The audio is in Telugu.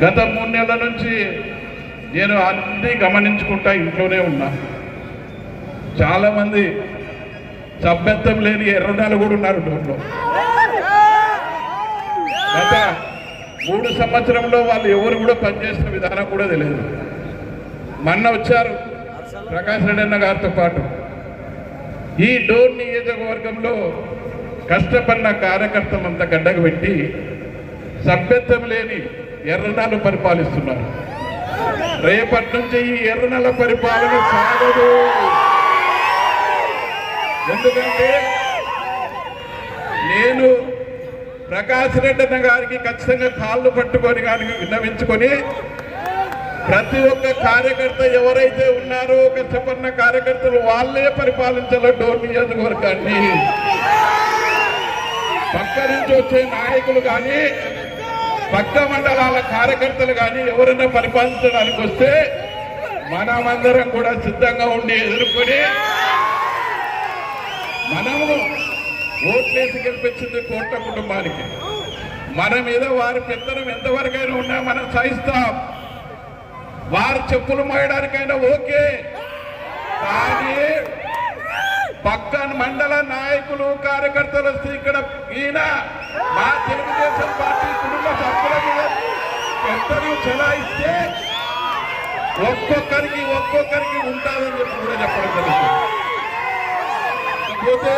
గత మూడు నెలల నుంచి నేను అన్నీ గమనించుకుంటా ఇంట్లోనే ఉన్నా. చాలామంది సభ్యత్వం లేని ఎర్రనాలు కూడా ఉన్నారు డోర్లో గత మూడు సంవత్సరంలో వాళ్ళు ఎవరు కూడా పనిచేసిన విధానం కూడా తెలియదు. మొన్న వచ్చారు ప్రకాష్ రెడ్డి అన్న గారితో పాటు. ఈ డోర్ నియోజకవర్గంలో కష్టపడిన కార్యకర్తలంతా గడ్డకు పెట్టి సభ్యత్వం లేని ఎర్రనాలు పరిపాలిస్తున్నారు. రేపటి నుంచి ఈ ఎర్రనల పరిపాలన సాగదు. ఎందుకంటే నేను ప్రకాష్ రెడ్డి అన్న గారికి ఖచ్చితంగా కాళ్ళు పట్టుకొని కానీ విన్నవించుకొని ప్రతి ఒక్క కార్యకర్త ఎవరైతే ఉన్నారో కష్టపడిన కార్యకర్తలు వాళ్ళే పరిపాలించాల డోర్ నియోజకవర్గాన్ని. పక్క నుంచి వచ్చే నాయకులు కానీ పక్క మండలాల కార్యకర్తలు కానీ ఎవరైనా పరిపాలించడానికి వస్తే మనమందరం కూడా సిద్ధంగా ఉండి ఎదుర్కొని మనము ఓట్లేసి గెలిపించింది కోట్ల కుటుంబానికి. మన మీద వారి పెత్తనం ఎంతవరకైనా ఉన్నా మనం సహిస్తాం. వారు చెప్పులు మోయడానికైనా ఓకే. కానీ పక్క మండల నాయకులు కార్యకర్తలు వస్తే ఇక్కడ ఈయన మా తెలుగుదేశం పార్టీ పెత్తనం చెలాయిస్తే ఒక్కొక్కరికి ఒక్కొక్కరికి ఉంటాదని చెప్పి కూడా చెప్పడం జరుగుతుంది కాకపోతే